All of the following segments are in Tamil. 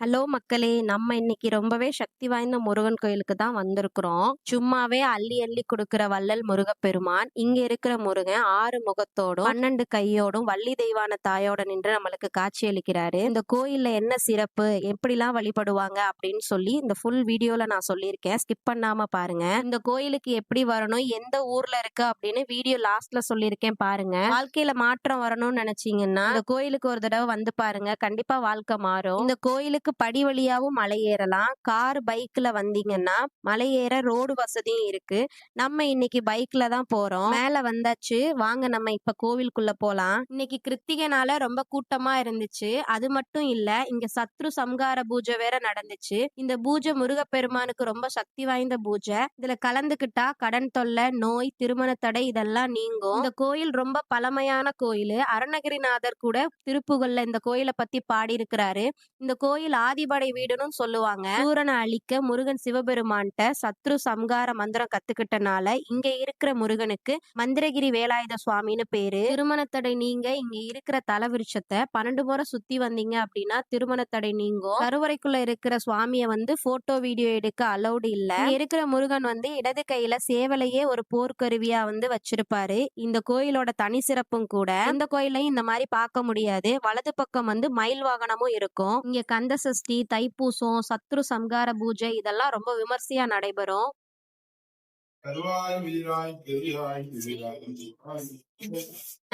ஹலோ மக்களே நம்ம இன்னைக்கு ரொம்பவே சக்தி வாய்ந்த முருகன் கோயிலுக்கு தான் வந்திருக்கிறோம். சும்மாவே அள்ளி அள்ளி கொடுக்கிற வள்ளல் முருகப்பெருமான் இங்க இருக்கிற முருகன் ஆறு முகத்தோடும் பன்னெண்டு கையோடும் வள்ளி தெய்வான தாயோட நின்று நம்மளுக்கு காட்சி அளிக்கிறாரு. இந்த கோயில்ல என்ன சிறப்பு எப்படிலாம் வழிபடுவாங்க அப்படின்னு சொல்லி இந்த ஃபுல் வீடியோல நான் சொல்லியிருக்கேன். ஸ்கிப் பண்ணாம பாருங்க. இந்த கோயிலுக்கு எப்படி வரணும் எந்த ஊர்ல இருக்கு அப்படின்னு வீடியோ லாஸ்ட்ல சொல்லியிருக்கேன் பாருங்க. வாழ்க்கையில மாற்றம் வரணும்னு நினைச்சீங்கன்னா இந்த கோயிலுக்கு ஒரு தடவை வந்து பாருங்க. கண்டிப்பா வாழ்க்கை மாறும். இந்த கோயிலுக்கு படி வழியாவும் மலை ஏறலாம். கார் பைக்ல வந்தீங்கன்னா மலை ஏற ரோடு வசதியும் இருக்கு. நம்ம இன்னைக்கு பைக்ல தான் போறோம். மேல வந்தாச்சு. வாங்க நம்ம இப்ப கோவிலுக்குள்ள போலாம். இன்னைக்கு கிருத்திகைனால ரொம்ப கூட்டமா இருந்துச்சு. அது மட்டும் இல்ல இங்க சத்ரு சம்கார பூஜை வேற நடந்துச்சு. இந்த பூஜை முருகப்பெருமானுக்கு ரொம்ப சக்தி வாய்ந்த பூஜை. இதுல கலந்துக்கிட்டா கடன் தொல்லை நோய் திருமண தடை இதெல்லாம் நீங்கும். இந்த கோயில் ரொம்ப பழமையான கோயில். அருணகிரிநாதர் கூட திருப்புகள்ல இந்த கோயிலை பத்தி பாடி இருக்கிறாரு இந்த கோயில் ஆதிபடை வீடுன்னு சொல்லுவாங்க. சூரனை அழிக்க முருகன் சிவபெருமான்கிட்ட சத்ரு சம்கார மந்திரம் கத்துக்கிட்டனால இங்க இருக்கிற முருகனுக்கு மந்திரகிரி வேலாயுத சுவாமின்னு பேரு. திருமணத்தடை நீங்க இங்க இருக்கிற தலைவிருச்சத்தை பன்னெண்டு முறை சுத்தி வந்தீங்க அப்படின்னா திருமணத்தடை நீங்கும். கருவறைக்குள்ள இருக்கிற சுவாமிய வந்து போட்டோ வீடியோ எடுக்க அலௌடு இல்ல. இருக்கிற முருகன் வந்து இடது கையில சேவலையே ஒரு போர்க்கருவியா வந்து வச்சிருப்பாரு. இந்த கோயிலோட தனி சிறப்பும் கூட. இந்த கோயிலையும் இந்த மாதிரி பார்க்க முடியாது. வலது பக்கம் வந்து மயில் வாகனமும் இருக்கும். இங்க கந்த சஷ்டி தைப்பூசம் சத்ரு சம்கார பூஜை இதெல்லாம் ரொம்ப விமர்சையா நடைபெறும்.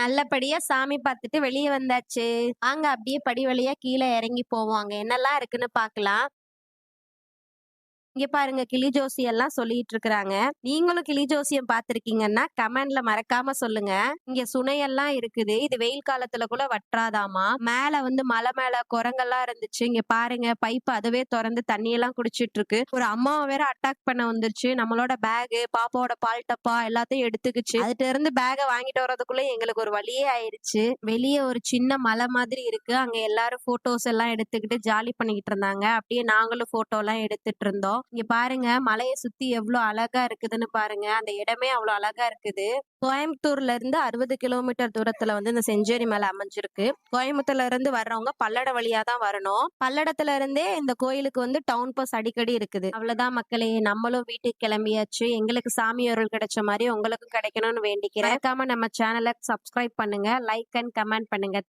நல்லபடியா சாமி பார்த்துட்டு வெளியே வந்தாச்சு. வாங்க அப்படியே படி வழியா கீழே இறங்கி போவாங்க என்னெல்லாம் இருக்குன்னு பார்க்கலாம். இங்க பாருங்க கிளி ஜோசி எல்லாம் சொல்லிட்டு இருக்கிறாங்க நீங்களும் கிளி ஜோசியம் பார்த்திருக்கீங்கன்னா கமெண்ட்ல மறக்காம சொல்லுங்க. இங்க சுனையெல்லாம் இருக்குது. இது வெயில் காலத்துல கூட வற்றாதாமா? மேல வந்து மலை மேல குரங்கெல்லாம் இருந்துச்சு. இங்க பாருங்க பைப் அதுவே திறந்து தண்ணி எல்லாம் குடிச்சிட்டு இருக்கு ஒரு அம்மாவை வேற அட்டாக் பண்ண வந்துருச்சு. நம்மளோட பேகு பாப்பாவோட பால் டப்பா எல்லாத்தையும் எடுத்துக்கிச்சு. அதுல இருந்து பேகை வாங்கிட்டு வர்றதுக்குள்ள எங்களுக்கு ஒரு வழியே ஆயிடுச்சு. வெளியே ஒரு சின்ன மலை மாதிரி இருக்கு. அங்க எல்லாரும் போட்டோஸ் எல்லாம் எடுத்துக்கிட்டு ஜாலி பண்ணிக்கிட்டு இருந்தாங்க. அப்படியே நாங்களும் போட்டோ எல்லாம் எடுத்துட்டு இருந்தோம். இங்க பாருங்க மலையை சுத்தி எவ்வளவு அழகா இருக்குதுன்னு பாருங்க. அந்த இடமே அவ்வளவு அழகா இருக்குது. கோயம்புத்தூர்ல இருந்து அறுபது கிலோமீட்டர் தூரத்துல வந்து இந்த செஞ்சேரி மலை அமைஞ்சிருக்கு. கோயம்புத்தூர்ல இருந்து வர்றவங்க பல்லட வழியா தான் வரணும். பல்லடத்துல இருந்தே இந்த கோயிலுக்கு வந்து டவுன் பஸ் அடிக்கடி இருக்குது. அவ்வளவுதான் மக்களே நம்மளும் வீட்டுக்கு கிளம்பியாச்சு. எங்களுக்கு சாமி அருள் கிடைச்ச மாதிரி உங்களுக்கும் கிடைக்கணும்னு வேண்டிக்கிறேன். மறக்காம நம்ம சேனலை சப்ஸ்கிரைப் பண்ணுங்க லைக் அண்ட் கமெண்ட் பண்ணுங்க.